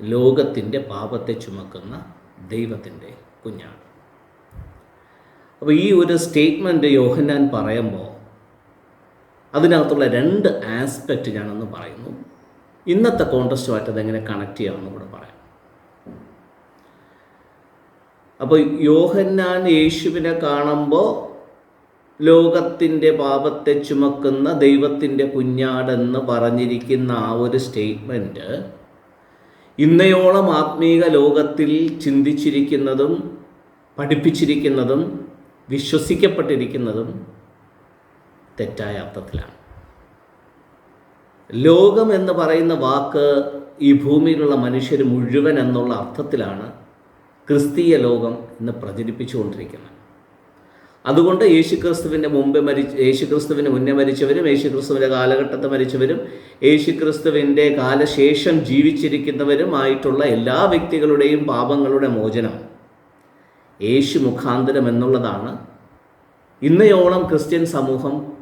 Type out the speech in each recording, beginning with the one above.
ലോകത്തിന്റെ പാപത്തെ ചുമക്കുന്ന ദൈവത്തിന്റെ കുഞ്ഞാണ്. അപ്പോൾ ഈ ഒരു സ്റ്റേറ്റ്മെന്റ് യോഹന്നാൻ പറയുമ്പോൾ അതിനകത്തുള്ള രണ്ട് ആസ്പെക്റ്റ് ഞാനൊന്ന് പറയുന്നു. ഇന്നത്തെ കോൺടസ്റ്റുമായിട്ട് അതെങ്ങനെ കണക്ട് ചെയ്യാമെന്ന് കൂടെ പറയാം. അപ്പോൾ യോഹന്നാൻ യേശുവിനെ കാണുമ്പോൾ ലോകത്തിന്റെ പാപത്തെ ചുമക്കുന്ന ദൈവത്തിന്റെ കുഞ്ഞാടെന്ന് പറഞ്ഞിരിക്കുന്ന ആ ഒരു സ്റ്റേറ്റ്മെന്റ് ഇന്നയോളം ആത്മീക ലോകത്തിൽ ചിന്തിച്ചിരിക്കുന്നതും പഠിപ്പിച്ചിരിക്കുന്നതും വിശ്വസിക്കപ്പെട്ടിരിക്കുന്നതും തെറ്റായ അർത്ഥത്തിലാണ്. ലോകം എന്ന് പറയുന്ന വാക്ക് ഈ ഭൂമിയിലുള്ള മനുഷ്യർ മുഴുവൻ എന്നുള്ള അർത്ഥത്തിലാണ് ക്രിസ്തീയ ലോകം ഇന്ന് പ്രചരിപ്പിച്ചുകൊണ്ടിരിക്കുന്നത്. അതുകൊണ്ട് യേശുക്രിസ്തുവിന്റെ മുമ്പേ മരിച്ച യേശുക്രിസ്തുവിന് മുന്നേ മരിച്ചവരും യേശുക്രിസ്തുവിന്റെ കാലഘട്ടത്തിൽ മരിച്ചവരും യേശുക്രിസ്തുവിന്റെ കാലശേഷം ജീവിച്ചിരിക്കുന്നവരുമായിട്ടുള്ള എല്ലാ വ്യക്തികളുടെയും പാപങ്ങളുടെ മോചനം. യേശു മുഖാന്തരം എന്നുള്ളതാണ് ഇന്നയോളം ക്രിസ്ത്യൻ സമൂഹം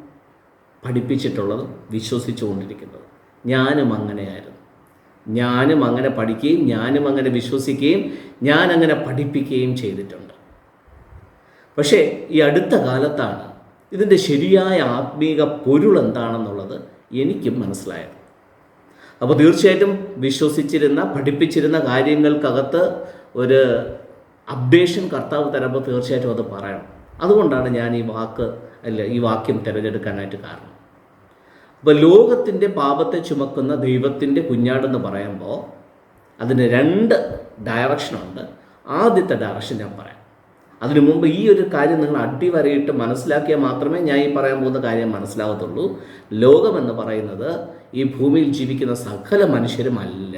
പഠിപ്പിച്ചിട്ടുള്ളതും വിശ്വസിച്ചുകൊണ്ടിരിക്കുന്നത്. ഞാനും അങ്ങനെയായിരുന്നു. ഞാനും അങ്ങനെ പഠിക്കുകയും ഞാനും അങ്ങനെ വിശ്വസിക്കുകയും ഞാൻ അങ്ങനെ പഠിപ്പിക്കുകയും ചെയ്തിട്ടുണ്ട്. പക്ഷേ ഈ അടുത്ത കാലത്താണ് ഇതിന്റെ ശരിയായ ആത്മീക പൊരുൾ എന്താണെന്നുള്ളത് എനിക്കും മനസ്സിലായത്. അപ്പോൾ തീർച്ചയായിട്ടും വിശ്വസിച്ചിരുന്ന പഠിപ്പിച്ചിരുന്ന കാര്യങ്ങൾക്കകത്ത് ഒരു അപ്ഡേഷൻ കർത്താവ് തരുമ്പോൾ തീർച്ചയായിട്ടും അത് പറയണം. അതുകൊണ്ടാണ് ഞാൻ ഈ വാക്ക് അല്ല ഈ വാക്യം തിരഞ്ഞെടുക്കാനായിട്ട് കാരണം. അപ്പോൾ ലോകത്തിന്റെ പാപത്തെ ചുമക്കുന്ന ദൈവത്തിന്റെ കുഞ്ഞാടെന്ന് പറയുമ്പോൾ അതിന് രണ്ട് ഡയറക്ഷനുണ്ട് ആദ്യത്തെ ഡയറക്ഷൻ ഞാൻ പറയാം. അതിനു മുമ്പ് ഈ ഒരു കാര്യം നിങ്ങൾ അടിവരയിട്ട് മനസ്സിലാക്കിയാൽ മാത്രമേ ഞാൻ ഈ പറയാൻ പോകുന്ന കാര്യം മനസ്സിലാവത്തുള്ളൂ. ലോകമെന്ന് പറയുന്നത് ഈ ഭൂമിയിൽ ജീവിക്കുന്ന സകല മനുഷ്യരുമല്ല.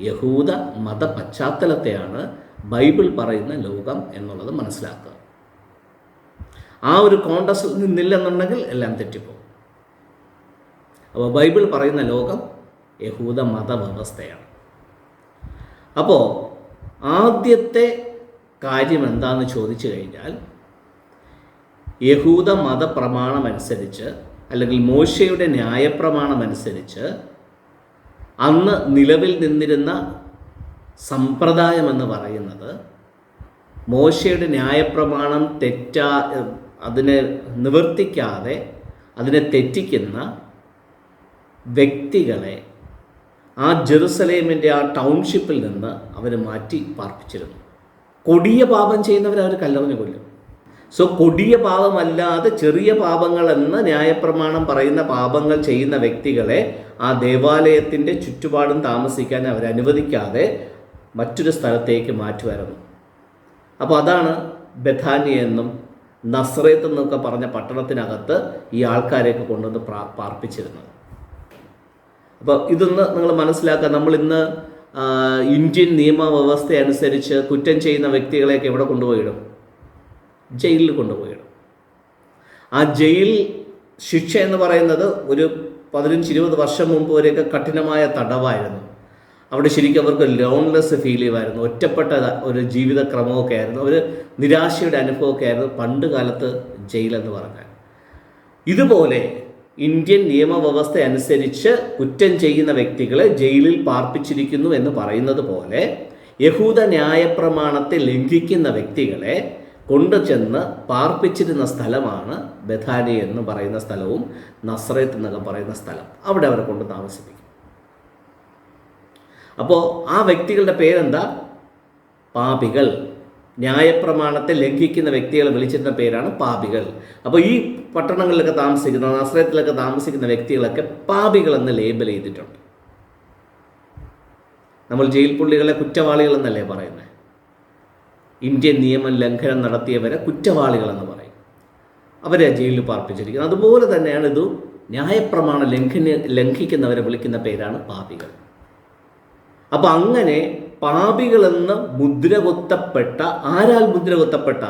യഹൂദ മത പശ്ചാത്തലത്തെയാണ് ബൈബിൾ പറയുന്ന ലോകം എന്നുള്ളത് മനസ്സിലാക്കുക. ആ ഒരു കോണ്ടസ്റ്റിൽ നിന്നില്ലെന്നുണ്ടെങ്കിൽ എല്ലാം തെറ്റിപ്പോകും. അപ്പോൾ ബൈബിൾ പറയുന്ന ലോകം യഹൂദ മതവ്യവസ്ഥയാണ്. അപ്പോൾ ആദ്യത്തെ കാര്യം എന്താണെന്ന് ചോദിച്ചു കഴിഞ്ഞാൽ യഹൂദ മതപ്രമാണമനുസരിച്ച് അല്ലെങ്കിൽ മോശയുടെ ന്യായപ്രമാണമനുസരിച്ച് അന്ന് നിലവിൽ നിന്നിരുന്ന സമ്പ്രദായം എന്ന് പറയുന്നത് മോശയുടെ ന്യായപ്രമാണം തെറ്റാ അതിനെ നിവർത്തിക്കാതെ അതിനെ തെറ്റിക്കുന്ന വ്യക്തികളെ ആ ജെറുസലേമിന്റെ ആ ടൗൺഷിപ്പിൽ നിന്ന് അവർ മാറ്റി പാർപ്പിച്ചിരുന്നു. കൊടിയ പാപം ചെയ്യുന്നവർ അവർ കല്ലെറിഞ്ഞു കൊല്ലും. സോ കൊടിയ പാപമല്ലാതെ ചെറിയ പാപങ്ങൾ എന്ന് ന്യായപ്രമാണം പറയുന്ന പാപങ്ങൾ ചെയ്യുന്ന വ്യക്തികളെ ആ ദേവാലയത്തിന്റെ ചുറ്റുപാടും താമസിക്കാൻ അവർ അനുവദിക്കാതെ മറ്റൊരു സ്ഥലത്തേക്ക് മാറ്റുമായിരുന്നു അപ്പോൾ അതാണ് ബഥാനിയ എന്നും നസ്രേത്ത് എന്നൊക്കെ പറഞ്ഞ പട്ടണത്തിനകത്ത് ഈ ആൾക്കാരെയൊക്കെ കൊണ്ടുവന്ന് പാർപ്പിച്ചിരുന്നത്. അപ്പോൾ ഇതൊന്ന് നിങ്ങൾ മനസ്സിലാക്കുക. നമ്മൾ ഇന്ന് ഇന്ത്യൻ നിയമവ്യവസ്ഥ അനുസരിച്ച് കുറ്റം ചെയ്യുന്ന വ്യക്തികളെയൊക്കെ എവിടെ കൊണ്ടുപോയിടും? ജയിലിൽ കൊണ്ടുപോയിടും. ആ ജയിൽ ശിക്ഷ എന്ന് പറയുന്നത് ഒരു പതിനഞ്ച് ഇരുപത് വർഷം മുമ്പ് വരെയൊക്കെ കഠിനമായ തടവായിരുന്നു. അവിടെ ശരിക്കും അവർക്ക് ലോൺലെസ് ഫീൽ ചെയ്യുമായിരുന്നു. ഒറ്റപ്പെട്ട ഒരു ജീവിതക്രമമൊക്കെ ആയിരുന്നു. ഒരു നിരാശയുടെ അനുഭവമൊക്കെ ആയിരുന്നു പണ്ട് കാലത്ത് ജയിലെന്ന് പറഞ്ഞാൽ. ഇതുപോലെ ഇന്ത്യൻ നിയമവ്യവസ്ഥ അനുസരിച്ച് കുറ്റം ചെയ്യുന്ന വ്യക്തികളെ ജയിലിൽ പാർപ്പിച്ചിരിക്കുന്നു എന്ന് പറയുന്നത് പോലെ യഹൂദ ന്യായപ്രമാണത്തെ ലംഘിക്കുന്ന വ്യക്തികളെ കൊണ്ടുചെന്ന് പാർപ്പിച്ചിരുന്ന സ്ഥലമാണ് ബഥാനി എന്ന് പറയുന്ന സ്ഥലവും നസ്രത്ത് എന്നൊക്കെ പറയുന്ന സ്ഥലം. അവിടെ അവരെ കൊണ്ട് താമസിപ്പിക്കും. അപ്പോൾ ആ വ്യക്തികളുടെ പേരെന്താ? പാപികൾ. ന്യായപ്രമാണത്തെ ലംഘിക്കുന്ന വ്യക്തികളെ വിളിച്ചിരുന്ന പേരാണ് പാപികൾ. അപ്പോൾ ഈ പട്ടണങ്ങളിലൊക്കെ താമസിക്കുന്ന ആശ്രയത്തിലൊക്കെ താമസിക്കുന്ന വ്യക്തികളൊക്കെ പാപികൾ എന്ന് ലേബൽ ചെയ്തിട്ടുണ്ട്. നമ്മൾ ജയിൽ പുള്ളികളെ കുറ്റവാളികൾ എന്നല്ലേ പറയുന്നത്? ഇന്ത്യൻ നിയമ ലംഘനം നടത്തിയവരെ കുറ്റവാളികളെന്ന് പറയും. അവരെ ജയിലിൽ പാർപ്പിച്ചിരിക്കുന്നത് അതുപോലെ തന്നെയാണ് ഇത് ന്യായപ്രമാണ ലംഘന ലംഘിക്കുന്നവരെ വിളിക്കുന്ന പേരാണ് പാപികൾ. അപ്പോൾ അങ്ങനെ പാപികളെന്ന് മുദ്ര കൊത്തപ്പെട്ട ആരാൽ മുദ്ര കൊത്തപ്പെട്ട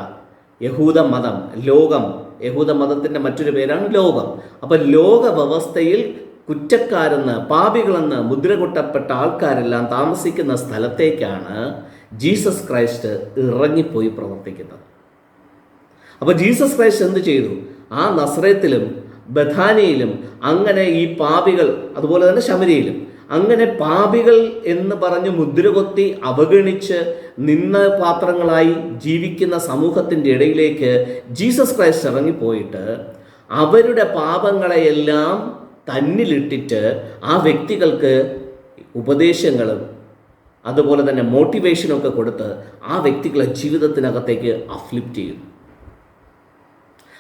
യഹൂദ മതം ലോകം. യഹൂദ മതത്തിന്റെ മറ്റൊരു പേരാണ് ലോകം. അപ്പം ലോക വ്യവസ്ഥയിൽ കുറ്റക്കാരെന്ന് പാപികളെന്ന് മുദ്ര കൊട്ടപ്പെട്ട ആൾക്കാരെല്ലാം താമസിക്കുന്ന സ്ഥലത്തേക്കാണ് ജീസസ് ക്രൈസ്റ്റ് ഇറങ്ങിപ്പോയി പ്രവർത്തിക്കുന്നത്. അപ്പോൾ ജീസസ് ക്രൈസ്റ്റ് എന്ത് ചെയ്തു? ആ നസ്രയത്തിലും ബഥാനിയിലും അങ്ങനെ ഈ പാപികൾ അതുപോലെ തന്നെ ശമരിയിലും അങ്ങനെ പാപികൾ എന്ന് പറഞ്ഞ് മുദ്രകൊത്തി അവഗണിച്ച് നിന്ന പാത്രങ്ങളായി ജീവിക്കുന്ന സമൂഹത്തിന്റെ ഇടയിലേക്ക് ജീസസ് ക്രൈസ്റ്റ് ഇറങ്ങിപ്പോയിട്ട് അവരുടെ പാപങ്ങളെയെല്ലാം തന്നിലിട്ടിട്ട് ആ വ്യക്തികൾക്ക് ഉപദേശങ്ങളും അതുപോലെ തന്നെ മോട്ടിവേഷനും ഒക്കെ കൊടുത്ത് ആ വ്യക്തികളെ ജീവിതത്തിനകത്തേക്ക് അഫ്ലിപ്റ്റ് ചെയ്യുന്നു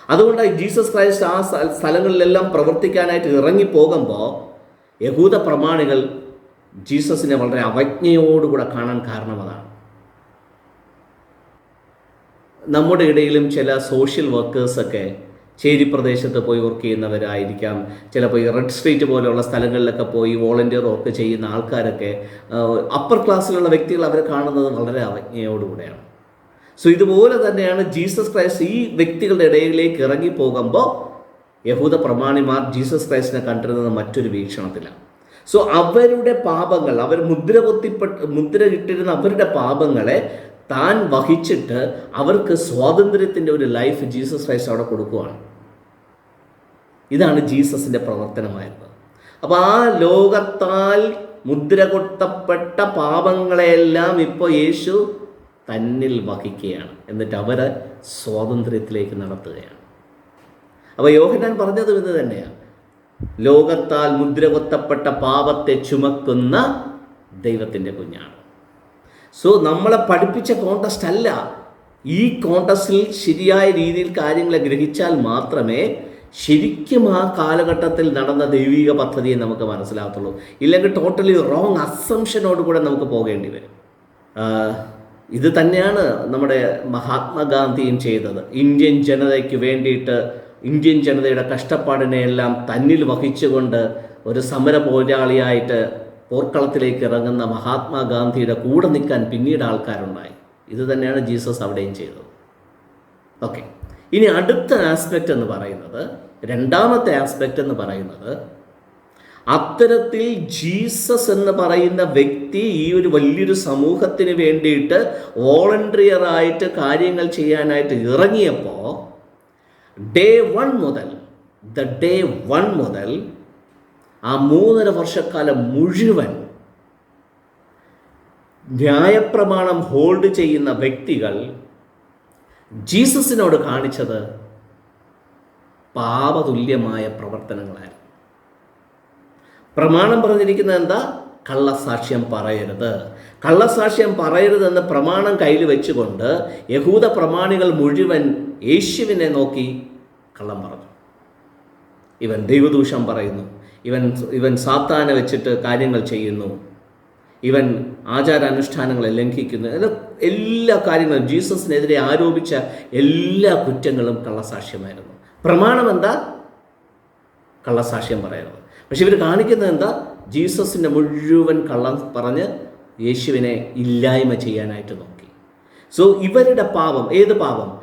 അതുകൊണ്ട് ജീസസ് ക്രൈസ്റ്റ് ആ സ്ഥ- സ്ഥലങ്ങളിലെല്ലാം പ്രവർത്തിക്കാനായിട്ട് ഇറങ്ങിപ്പോകുമ്പോൾ യഹൂദ പ്രമാണികൾ ജീസസിനെ വളരെ അവജ്ഞയോടുകൂടെ കാണാൻ കാരണം അതാണ് നമ്മുടെ ഇടയിലും ചില സോഷ്യൽ വർക്കേഴ്സൊക്കെ ചേരി പ്രദേശത്ത് പോയി വർക്ക് ചെയ്യുന്നവരായിരിക്കാം. ചിലപ്പോൾ ഈ റെഡ് സ്ട്രീറ്റ് പോലെയുള്ള സ്ഥലങ്ങളിലൊക്കെ പോയി വോളണ്ടിയർ വർക്ക് ചെയ്യുന്ന ആൾക്കാരൊക്കെ അപ്പർ ക്ലാസ്സിലുള്ള വ്യക്തികൾ അവരെ കാണുന്നത് വളരെ അവജ്ഞയോടുകൂടെയാണ്. സോ ഇതുപോലെ തന്നെയാണ് ജീസസ് ക്രൈസ്റ്റ് ഈ വ്യക്തികളുടെ ഇടയിലേക്ക് ഇറങ്ങി പോകുമ്പോൾ യഹൂദ പ്രമാണിമാർ ജീസസ് ക്രൈസ്റ്റിനെ കണ്ടിരുന്നത് മറ്റൊരു വീക്ഷണത്തിലാണ് സോ അവരുടെ പാപങ്ങൾ അവർ മുദ്ര കൊത്തിപ്പെട്ട് മുദ്ര ഇട്ടിരുന്ന അവരുടെ പാപങ്ങളെ താൻ വഹിച്ചിട്ട് അവർക്ക് സ്വാതന്ത്ര്യത്തിന്റെ ഒരു ലൈഫ് ജീസസ് ക്രൈസ്റ്റ് അവിടെ കൊടുക്കുകയാണ് ഇതാണ് ജീസസിന്റെ പ്രവർത്തനമായിരുന്നത്. അപ്പോൾ ആ ലോകത്താൽ മുദ്ര കൊട്ടപ്പെട്ട പാപങ്ങളെയെല്ലാം ഇപ്പോൾ യേശു തന്നിൽ വഹിക്കുകയാണ്. എന്നിട്ട് അവരെ സ്വാതന്ത്ര്യത്തിലേക്ക് നടത്തുകയാണ്. അപ്പോൾ യോഹനാൻ പറഞ്ഞതും ഇത് തന്നെയാണ് ലോകത്താൽ മുദ്ര കൊത്തപ്പെട്ട പാപത്തെ ചുമക്കുന്ന ദൈവത്തിന്റെ കുഞ്ഞാണ്. സോ നമ്മളെ പഠിപ്പിച്ച കോണ്ടസ്റ്റ് അല്ല. ഈ കോണ്ടസ്റ്റിൽ ശരിയായ രീതിയിൽ കാര്യങ്ങളെ ഗ്രഹിച്ചാൽ മാത്രമേ ശരിക്കും ആ കാലഘട്ടത്തിൽ നടന്ന ദൈവിക പദ്ധതിയെ നമുക്ക് മനസ്സിലാകത്തുള്ളൂ. ഇല്ലെങ്കിൽ ടോട്ടലി റോങ് അസംഷനോട് കൂടെ നമുക്ക് പോകേണ്ടി വരും. ഇത് തന്നെയാണ് നമ്മുടെ മഹാത്മാഗാന്ധിയും ചെയ്തത്. ഇന്ത്യൻ ജനതയ്ക്ക് വേണ്ടിയിട്ട് ഇന്ത്യൻ ജനതയുടെ കഷ്ടപ്പാടിനെയെല്ലാം തന്നിൽ വഹിച്ചുകൊണ്ട് ഒരു സമര പോരാളിയായിട്ട് പോർക്കളത്തിലേക്ക് ഇറങ്ങുന്ന മഹാത്മാഗാന്ധിയുടെ കൂടെ നിൽക്കാൻ പിന്നീട് ആൾക്കാരുണ്ടായി. ഇത് തന്നെയാണ് ജീസസ് അവിടെയും ചെയ്തത്. ഓക്കെ. ഇനി അടുത്ത ആസ്പെക്റ്റ് എന്ന് പറയുന്നത് രണ്ടാമത്തെ ആസ്പെക്റ്റ് എന്ന് പറയുന്നത് അത്തരത്തിൽ ജീസസ് എന്ന് പറയുന്ന വ്യക്തി ഈ ഒരു വലിയൊരു സമൂഹത്തിന് വേണ്ടിയിട്ട് വോളണ്ടിയറായിട്ട് കാര്യങ്ങൾ ചെയ്യാനായിട്ട് ഇറങ്ങിയപ്പോൾ ഡേ വൺ മുതൽ ദ ഡേ വൺ മുതൽ ആ മൂന്നര വർഷക്കാലം മുഴുവൻ ന്യായപ്രമാണം ഹോൾഡ് ചെയ്യുന്ന വ്യക്തികൾ ജീസസിനോട് കാണിച്ചത് പാപതുല്യമായ പ്രവർത്തനങ്ങളായിരുന്നു. പ്രമാണം പറഞ്ഞിരിക്കുന്നത് എന്താ? കള്ളസാക്ഷ്യം പറയരുത്. കള്ളസാക്ഷ്യം പറയരുതെന്ന് പ്രമാണം കയ്യിൽ വെച്ചുകൊണ്ട് യഹൂദ പ്രമാണികൾ മുഴുവൻ യേശുവിനെ നോക്കി കള്ളം പറഞ്ഞു. ഇവൻ ദൈവദൂഷം പറയുന്നു. ഇവൻ ഇവൻ സാത്താനെ വെച്ചിട്ട് കാര്യങ്ങൾ ചെയ്യുന്നു. ഇവൻ ആചാരാനുഷ്ഠാനങ്ങളെ ലംഘിക്കുന്നു. എല്ലാ കാര്യങ്ങളും ജീസസിനെതിരെ ആരോപിച്ച എല്ലാ കുറ്റങ്ങളും കള്ളസാക്ഷ്യമായിരുന്നു. പ്രമാണം എന്താ? കള്ളസാക്ഷ്യം പറയുന്നത്. പക്ഷെ ഇവർ കാണിക്കുന്നത് എന്താ? ജീസസിന്റെ മുഴുവൻ കള്ളം പറഞ്ഞ് യേശുവിനെ ഇല്ലായ്മ ചെയ്യാനായിട്ട് നോക്കി. സോ ഇവരുടെ പാപം ഏത് പാപം?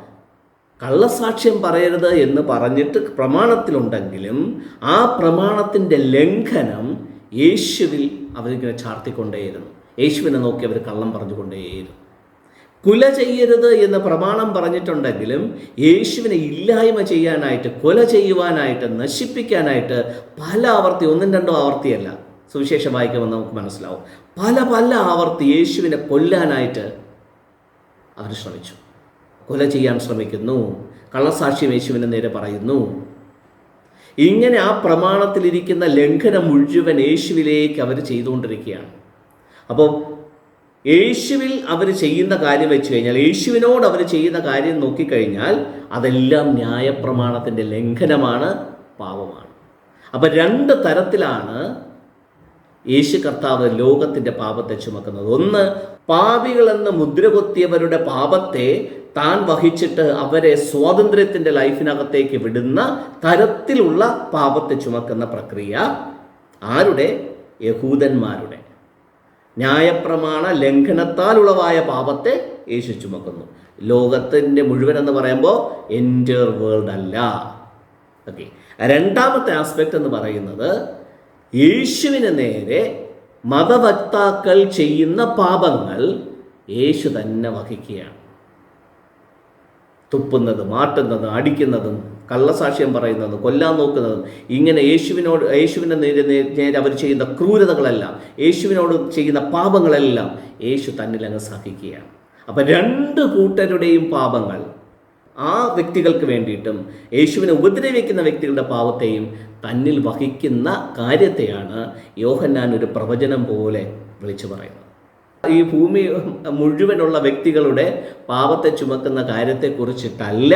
കള്ളസാക്ഷ്യം പറയരുത് എന്ന് പറഞ്ഞിട്ട് പ്രമാണത്തിലുണ്ടെങ്കിലും ആ പ്രമാണത്തിന്റെ ലംഘനം യേശുവിൽ അവരിങ്ങനെ ചാർത്തിക്കൊണ്ടേയിരുന്നു. യേശുവിനെ നോക്കി അവർ കള്ളം പറഞ്ഞുകൊണ്ടേയിരുന്നു. കുല ചെയ്യരുത് എന്ന് പ്രമാണം പറഞ്ഞിട്ടുണ്ടെങ്കിലും യേശുവിനെ ഇല്ലായ്മ ചെയ്യാനായിട്ട് കൊല ചെയ്യുവാനായിട്ട് നശിപ്പിക്കാനായിട്ട് പല ആവർത്തി ഒന്നും രണ്ടോ ആവർത്തിയല്ല. സുവിശേഷം വായിക്കുമ്പോൾ നമുക്ക് മനസ്സിലാവും. പല പല ആവർത്തി യേശുവിനെ കൊല്ലാനായിട്ട് അവർ ശ്രമിച്ചു. കൊല ചെയ്യാൻ ശ്രമിക്കുന്നു. കള്ളസാക്ഷ്യം യേശുവിന് നേരെ പറയുന്നു ഇങ്ങനെ ആ പ്രമാണത്തിലിരിക്കുന്ന ലംഘനം മുഴുവൻ യേശുവിലേക്ക് അവർ ചെയ്തുകൊണ്ടിരിക്കുകയാണ്. അപ്പോൾ യേശുവിൽ അവർ ചെയ്യുന്ന കാര്യം വെച്ച് കഴിഞ്ഞാൽ യേശുവിനോട് അവർ ചെയ്യുന്ന കാര്യം നോക്കിക്കഴിഞ്ഞാൽ അതെല്ലാം ന്യായപ്രമാണത്തിന്റെ ലംഘനമാണ് പാപമാണ്. അപ്പം രണ്ട് തരത്തിലാണ് യേശു കർത്താവ് ലോകത്തിന്റെ പാപത്തെ ചുമക്കുന്നത്. ഒന്ന് പാപികളെന്ന് മുദ്രകൊത്തിയവരുടെ പാപത്തെ താൻ വഹിച്ചിട്ട് അവരെ സ്വാതന്ത്ര്യത്തിന്റെ ലൈഫിനകത്തേക്ക് വിടുന്ന തരത്തിലുള്ള പാപത്തെ ചുമക്കുന്ന പ്രക്രിയ. ആരുടെ? യഹൂദന്മാരുടെ. ന്യായപ്രമാണ ലംഘനത്താൽ ഉളവായ പാപത്തെ യേശു ചുമക്കുന്നു. ലോകത്തിന്റെ മുഴുവൻ എന്ന് പറയുമ്പോൾ എന്റർ വേൾഡ് അല്ല. ഓക്കെ രണ്ടാമത്തെ ആസ്പെക്റ്റ് എന്ന് പറയുന്നത് യേശുവിന് നേരെ മതവക്താക്കൾ ചെയ്യുന്ന പാപങ്ങൾ യേശു തന്നെ വഹിക്കുകയാണ്. തുപ്പുന്നതും മാറ്റുന്നതും അടിക്കുന്നതും കള്ളസാക്ഷ്യം പറയുന്നതും കൊല്ലാൻ നോക്കുന്നതും ഇങ്ങനെ യേശുവിനോട് യേശുവിന്റെ നേരെ നേരെ അവർ ചെയ്യുന്ന ക്രൂരതകളെല്ലാം യേശുവിനോട് ചെയ്യുന്ന പാപങ്ങളെല്ലാം യേശു തന്നിലങ്ങ് സഹിക്കുകയാണ്. അപ്പം രണ്ട് കൂട്ടരുടെയും പാപങ്ങൾ ആ വ്യക്തികൾക്ക് വേണ്ടിയിട്ടും യേശുവിനെ ഉപദ്രവിക്കുന്ന വ്യക്തികളുടെ പാവത്തെയും തന്നിൽ വഹിക്കുന്ന കാര്യത്തെയാണ് യോഹന്നാൻ ഒരു പ്രവചനം പോലെ വിളിച്ചു പറയുന്നത്. ഈ ഭൂമി മുഴുവനുള്ള വ്യക്തികളുടെ പാവത്തെ ചുമക്കുന്ന കാര്യത്തെക്കുറിച്ചിട്ടല്ല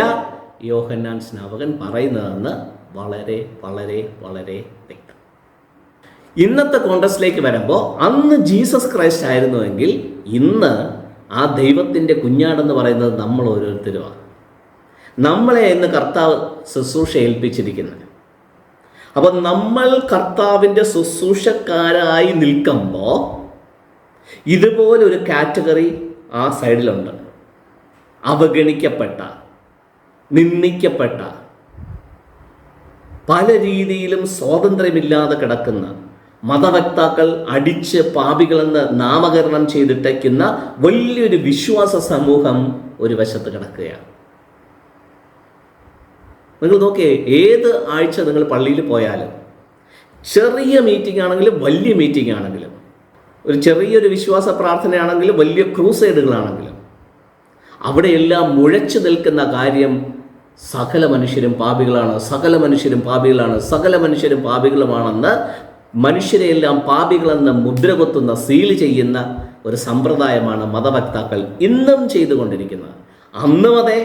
യോഹന്നാൻ സ്നാപകൻ പറയുന്നതെന്ന് വളരെ വളരെ വളരെ വ്യക്തം. ഇന്നത്തെ കോൺഗ്രസിലേക്ക് വരുമ്പോൾ അന്ന് ജീസസ് ക്രൈസ്റ്റ് ആയിരുന്നുവെങ്കിൽ ഇന്ന് ആ ദൈവത്തിന്റെ കുഞ്ഞാടെന്ന് പറയുന്നത് നമ്മൾ ഓരോരുത്തരുമാണ്. നമ്മളെ ഇന്ന് കർത്താവ് ശുശ്രൂഷ ഏൽപ്പിച്ചിരിക്കുന്നത്. അപ്പം നമ്മൾ കർത്താവിന്റെ ശുശ്രൂഷക്കാരായി നിൽക്കുമ്പോൾ ഇതുപോലൊരു കാറ്റഗറി ആ സൈഡിലുണ്ട്. അവഗണിക്കപ്പെട്ട നിന്ദിക്കപ്പെട്ട പല രീതിയിലും സ്വാതന്ത്ര്യമില്ലാതെ കിടക്കുന്ന മതവക്താക്കൾ അടിച്ച് പാപികളെന്ന് നാമകരണം ചെയ്തിട്ടയ്ക്കുന്ന വലിയൊരു വിശ്വാസ സമൂഹം ഒരു വശത്ത് കിടക്കുകയാണ്. നിങ്ങൾ നോക്കിയേ ഏത് ആഴ്ച നിങ്ങൾ പള്ളിയിൽ പോയാലും ചെറിയ മീറ്റിംഗ് ആണെങ്കിലും വലിയ മീറ്റിംഗ് ആണെങ്കിലും ഒരു ചെറിയൊരു വിശ്വാസ പ്രാർത്ഥനയാണെങ്കിലും വലിയ ക്രൂസൈഡുകളാണെങ്കിലും അവിടെയെല്ലാം മുഴച്ചു നിൽക്കുന്ന കാര്യം സകല മനുഷ്യരും പാപികളാണ് സകല മനുഷ്യരും പാപികളാണ് സകല മനുഷ്യരും പാപികളുമാണെന്ന് മനുഷ്യരെയെല്ലാം പാപികളെന്ന് മുദ്ര കൊത്തുന്ന സീൽ ചെയ്യുന്ന ഒരു സമ്പ്രദായമാണ് മതവക്താക്കൾ ഇന്നും ചെയ്തുകൊണ്ടിരിക്കുന്നത്. അന്നും അതെ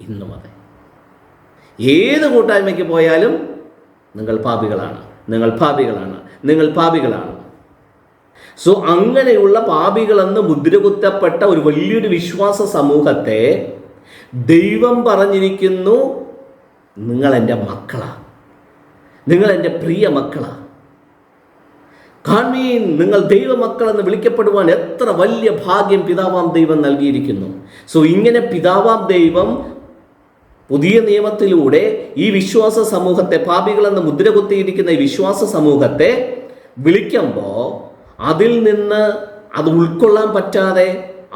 ഇന്നും അതെ ഏത് കൂട്ടായ്മയ്ക്ക് പോയാലും നിങ്ങൾ പാപികളാണ്. നിങ്ങൾ പാപികളാണ്. നിങ്ങൾ പാപികളാണ്. സോ അങ്ങനെയുള്ള പാപികളെന്ന് മുദ്രകുത്തപ്പെട്ട ഒരു വലിയൊരു വിശ്വാസ സമൂഹത്തെ ദൈവം പറഞ്ഞിരിക്കുന്നു നിങ്ങൾ എന്റെ മക്കളാ. നിങ്ങൾ എന്റെ പ്രിയ മക്കളാണ് കാൺമീൻ നിങ്ങൾ ദൈവമക്കളെന്ന് വിളിക്കപ്പെടുവാൻ എത്ര വലിയ ഭാഗ്യം പിതാവാം ദൈവം നൽകിയിരിക്കുന്നു. സോ ഇങ്ങനെ പിതാവാം ദൈവം പുതിയ നിയമത്തിലൂടെ ഈ വിശ്വാസ സമൂഹത്തെ പാപികളെന്ന് മുദ്ര കുത്തിയിരിക്കുന്ന ഈ വിശ്വാസ സമൂഹത്തെ വിളിക്കുമ്പോൾ അതിൽ നിന്ന് അത് ഉൾക്കൊള്ളാൻ പറ്റാതെ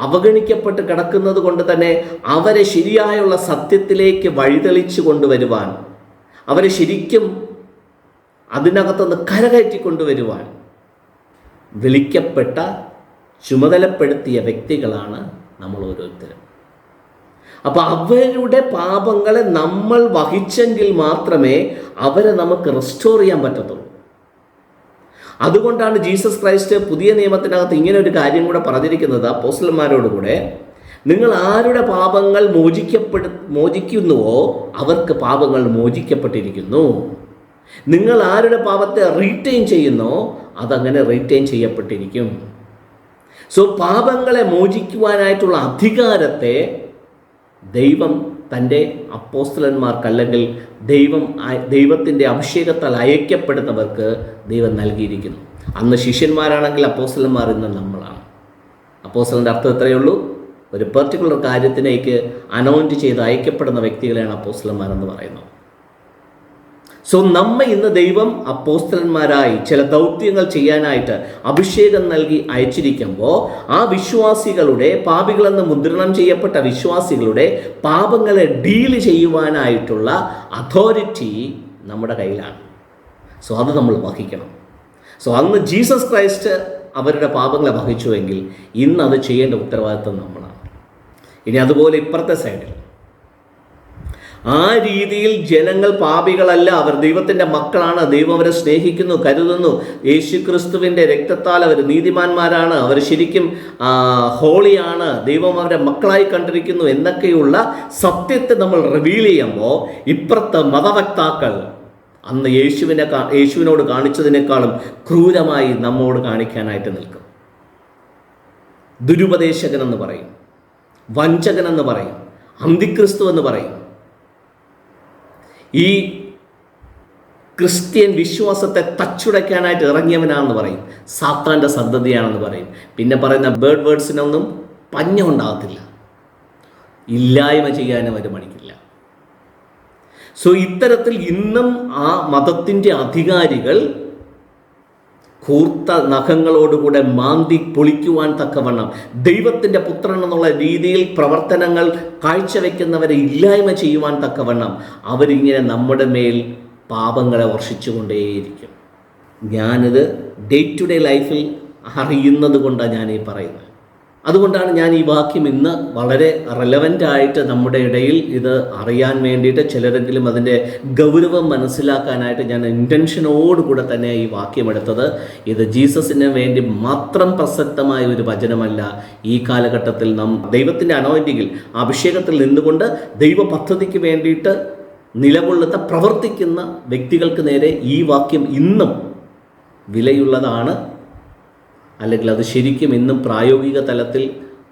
അവഗണിക്കപ്പെട്ട് കിടക്കുന്നത് കൊണ്ട് തന്നെ അവരെ ശരിയായുള്ള സത്യത്തിലേക്ക് വഴിതെളിച്ചു കൊണ്ടുവരുവാൻ അവരെ ശരിക്കും അതിനകത്തുനിന്ന് കരകയറ്റി കൊണ്ടുവരുവാൻ വിളിക്കപ്പെട്ട ചുമതലപ്പെടുത്തിയ വ്യക്തികളാണ് നമ്മൾ ഓരോരുത്തരും. അപ്പൊ അവരുടെ പാപങ്ങളെ നമ്മൾ വഹിച്ചെങ്കിൽ മാത്രമേ അവരെ നമുക്ക് റെസ്റ്റോർ ചെയ്യാൻ പറ്റത്തുള്ളൂ. അതുകൊണ്ടാണ് ജീസസ് ക്രൈസ്റ്റ് പുതിയ നിയമത്തിനകത്ത് ഇങ്ങനെ ഒരു കാര്യം കൂടെ പറഞ്ഞിരിക്കുന്നത് അപ്പോസ്റ്റലന്മാരോട് കൂടെ. നിങ്ങൾ ആരുടെ പാപങ്ങൾ മോചിക്കപ്പെടു മോചിക്കുന്നുവോ അവർക്ക് പാപങ്ങൾ മോചിക്കപ്പെട്ടിരിക്കുന്നു. നിങ്ങൾ ആരുടെ പാപത്തെ റീറ്റെയിൻ ചെയ്യുന്നോ അതങ്ങനെ റീറ്റെയിൻ ചെയ്യപ്പെട്ടിരിക്കും. സോ പാപങ്ങളെ മോചിക്കുവാനായിട്ടുള്ള അധികാരത്തെ ദൈവം തന്റെ അപ്പോസ്റ്റലന്മാർക്ക് അല്ലെങ്കിൽ ദൈവം ദൈവത്തിന്റെ അഭിഷേകത്താൽ അയക്കപ്പെടുന്നവർക്ക് ദൈവം നൽകിയിരിക്കുന്നു. അന്ന് ശിഷ്യന്മാരാണെങ്കിൽ അപ്പോസ്റ്റലന്മാർ ഇന്ന് നമ്മളാണ്. അപ്പോസ്റ്റലിന്റെ അർത്ഥം ഇത്രയേ ഉള്ളൂ ഒരു പെർട്ടിക്കുലർ കാര്യത്തിലേക്ക് അനൗണ്ട് ചെയ്ത് അയക്കപ്പെടുന്ന വ്യക്തികളെയാണ് അപ്പോസ്റ്റലന്മാരെന്ന് പറയുന്നത്. സോ നമ്മെ ഇന്ന് ദൈവം അപ്പോസ്തലന്മാരായി ചില ദൗത്യങ്ങൾ ചെയ്യാനായിട്ട് അഭിഷേകം നൽകി അയച്ചിരിക്കുമ്പോൾ ആ വിശ്വാസികളുടെ പാപികളെന്ന് മുദ്രണം ചെയ്യപ്പെട്ട വിശ്വാസികളുടെ പാപങ്ങളെ ഡീൽ ചെയ്യുവാനായിട്ടുള്ള അതോറിറ്റി നമ്മുടെ കയ്യിലാണ്. സോ അത് നമ്മൾ വഹിക്കണം. സോ അന്ന് ജീസസ് ക്രൈസ്റ്റ് അവരുടെ പാപങ്ങളെ വഹിച്ചുവെങ്കിൽ ഇന്ന് അത് ചെയ്യേണ്ട ഉത്തരവാദിത്വം നമ്മളാണ്. ഇനി അതുപോലെ ഇപ്പുറത്തെ സൈഡിൽ ആ രീതിയിൽ ജനങ്ങൾ പാപികളല്ല അവർ ദൈവത്തിന്റെ മക്കളാണ് ദൈവം അവരെ സ്നേഹിക്കുന്നു കരുതുന്നു. യേശു ക്രിസ്തുവിന്റെ രക്തത്താൽ അവർ നീതിമാന്മാരാണ് അവർ ശരിക്കും ഹോളിയാണ് ദൈവം അവരെ മക്കളായി കണ്ടിരിക്കുന്നു എന്നൊക്കെയുള്ള സത്യത്തെ നമ്മൾ റിവീൽ ചെയ്യുമ്പോൾ ഇപ്പുറത്തെ മതവക്താക്കൾ അന്ന് യേശുവിനെ യേശുവിനോട് കാണിച്ചതിനേക്കാളും ക്രൂരമായി നമ്മോട് കാണിക്കാനായിട്ട് നിൽക്കും. ദുരുപദേശകനെന്ന് പറയും വഞ്ചകനെന്ന് പറയും അന്തിക്രിസ്തു എന്ന് പറയും. ഈ ക്രിസ്ത്യൻ വിശ്വാസത്തെ തച്ചുടയ്ക്കാനായിട്ട് ഇറങ്ങിയവനാണെന്ന് പറയും. സാത്താന്റെ സന്തതിയാണെന്ന് പറയും. പിന്നെ പറയുന്ന ബേർഡ് വേർഡ്സിനൊന്നും പഞ്ഞമുണ്ടാകത്തില്ല ഇല്ലായ്മ ചെയ്യാനും അവർ മണിക്കില്ല സോ ഇത്തരത്തിൽ ഇന്നും ആ മതത്തിന്റെ അധികാരികൾ കൂർത്ത നഖങ്ങളോടുകൂടെ മാന്തി പൊളിക്കുവാൻ തക്കവണ്ണം. ദൈവത്തിന്റെ പുത്രൻ എന്നുള്ള രീതിയിൽ പ്രവർത്തനങ്ങൾ കാഴ്ചവെക്കുന്നവരെ ഇല്ലായ്മ ചെയ്യുവാൻ തക്കവണ്ണം. അവരിങ്ങനെ നമ്മുടെ മേൽ പാപങ്ങളെ വർഷിച്ചുകൊണ്ടേയിരിക്കും. ഞാനിത് ഡേ ടു ഡേ ലൈഫിൽ അറിയുന്നത് കൊണ്ടാണ് ഞാൻ ഈ പറയുന്നത്. അതുകൊണ്ടാണ് ഞാൻ ഈ വാക്യം ഇന്ന് വളരെ റെലവന്റ് ആയിട്ട് നമ്മുടെ ഇടയിൽ ഇത് അറിയാൻ വേണ്ടിയിട്ട് ചിലരെങ്കിലും അതിന്റെ ഗൗരവം മനസ്സിലാക്കാനായിട്ട് ഞാൻ ഇന്റൻഷനോടുകൂടെ തന്നെ ഈ വാക്യം എടുത്തത്. ഇത് ജീസസിന് വേണ്ടി മാത്രം പ്രസക്തമായ ഒരു വചനമല്ല. ഈ കാലഘട്ടത്തിൽ നാം ദൈവത്തിന്റെ അനോയിന്റിങ്ങിൽ അഭിഷേകത്തിൽ നിന്നുകൊണ്ട് ദൈവ പദ്ധതിക്ക് വേണ്ടിയിട്ട് നിലകൊള്ളുന്ന പ്രവർത്തിക്കുന്ന വ്യക്തികൾക്ക് നേരെ ഈ വാക്യം ഇന്നും വിലയുള്ളതാണ്. അല്ലെങ്കിൽ അത് ശരിക്കും ഇന്നും പ്രായോഗിക തലത്തിൽ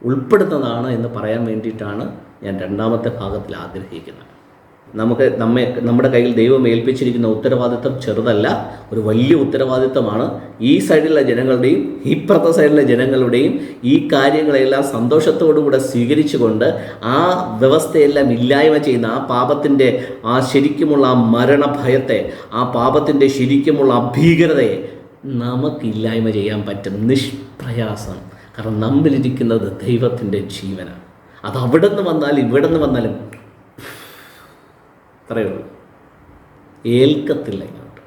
ഉൾപ്പെടുന്നതാണ് എന്ന് പറയാൻ വേണ്ടിയിട്ടാണ് ഞാൻ രണ്ടാമത്തെ ഭാഗത്തിൽ ആഗ്രഹിക്കുന്നത്. നമുക്ക് നമ്മെ നമ്മുടെ കയ്യിൽ ദൈവം ഏൽപ്പിച്ചിരിക്കുന്ന ഉത്തരവാദിത്തം ചെറുതല്ല ഒരു വലിയ ഉത്തരവാദിത്തമാണ് ഈ സൈഡിലുള്ള ജനങ്ങളുടെയും ഇപ്പുറത്തെ സൈഡിലെ ജനങ്ങളുടെയും ഈ കാര്യങ്ങളെല്ലാം സന്തോഷത്തോടുകൂടെ സ്വീകരിച്ചുകൊണ്ട് ആ വ്യവസ്ഥയെല്ലാം ഇല്ലായ്മ ചെയ്യുന്ന ആ പാപത്തിന്റെ ആ ശരിക്കുമുള്ള ആ മരണഭയത്തെ ആ പാപത്തിന്റെ ശരിക്കുമുള്ള അഭീകരതയെ നമുക്കില്ലായ്മ ചെയ്യാൻ പറ്റും. നിഷ്പ്രയാസം. കാരണം നമ്മളിരിക്കുന്നത് ദൈവത്തിന്റെ ജീവനാണ്. അത് അവിടെ നിന്ന് വന്നാലും ഇവിടെ നിന്ന് വന്നാലും ഉള്ളൂ. ഏൽക്കത്തില്ല ഇങ്ങോട്ട്.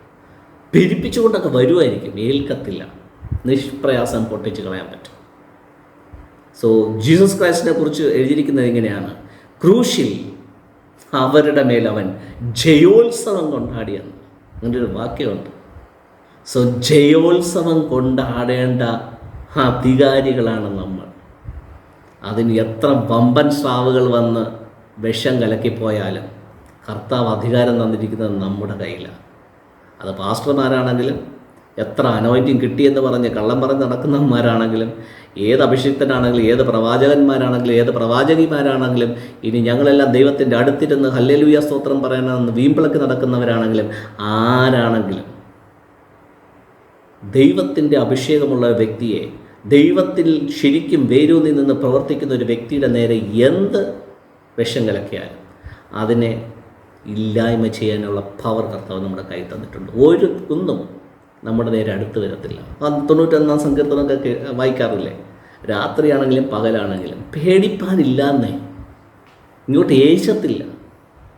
പെരിപ്പിച്ചുകൊണ്ടൊക്കെ വരുമായിരിക്കും ഏൽക്കത്തില്ല. നിഷ്പ്രയാസം പൊട്ടിച്ച് കളയാൻ പറ്റും. സോ ജീസസ് ക്രൈസ്റ്റിനെ കുറിച്ച് എഴുതിയിരിക്കുന്നത് എങ്ങനെയാണ് ക്രൂശിൽ അവരുടെ മേൽ അവൻ ജയോത്സവം കൊണ്ടാടിയെന്ന്. അങ്ങനെ ഒരു വാക്യമുണ്ട്. സോ ജയോത്സവം കൊണ്ടാടേണ്ട അധികാരികളാണ് നമ്മൾ. അതിന് എത്ര വമ്പൻ സ്രാവുകൾ വന്ന് വിഷം കലക്കിപ്പോയാലും കർത്താവ് അധികാരം തന്നിരിക്കുന്നത് നമ്മുടെ കയ്യിലാണ്. അത് പാസ്റ്റർമാരാണെങ്കിലും എത്ര അനോയിന്റിങ് കിട്ടിയെന്ന് പറഞ്ഞ് കള്ളം പറഞ്ഞ് നടക്കുന്നവന്മാരാണെങ്കിലും ഏത് അഭിഷിക്തനാണെങ്കിലും ഏത് പ്രവാചകന്മാരാണെങ്കിലും ഏത് പ്രവാചകിമാരാണെങ്കിലും ഇനി ഞങ്ങളെല്ലാം ദൈവത്തിന്റെ അടുത്തിരുന്ന് ഹല്ലേലൂയ സ്തോത്രം പറയണമെന്ന് വീമ്പിളക്ക് നടക്കുന്നവരാണെങ്കിലും ആരാണെങ്കിലും ദൈവത്തിന്റെ അഭിഷേകമുള്ള വ്യക്തിയെ ദൈവത്തിൽ ശരിക്കും വേരൂന്നി നിന്ന് പ്രവർത്തിക്കുന്ന ഒരു വ്യക്തിയുടെ നേരെ എന്ത് വിഷം കലക്കിയാലും അതിനെ ഇല്ലായ്മ ചെയ്യാനുള്ള പവർ കർത്താവ് നമ്മുടെ കയ്യിൽ തന്നിട്ടുണ്ട്. ഒരു ഒന്നും നമ്മുടെ നേരെ അടുത്ത് വരത്തില്ല. തൊണ്ണൂറ്റൊന്നാം സങ്കീർത്തനമൊക്കെ കേ- വായിക്കാറില്ലേ? രാത്രിയാണെങ്കിലും പകലാണെങ്കിലും പേടിപ്പാനില്ലാന്നേ. ഇങ്ങോട്ട് ഏശത്തില്ല.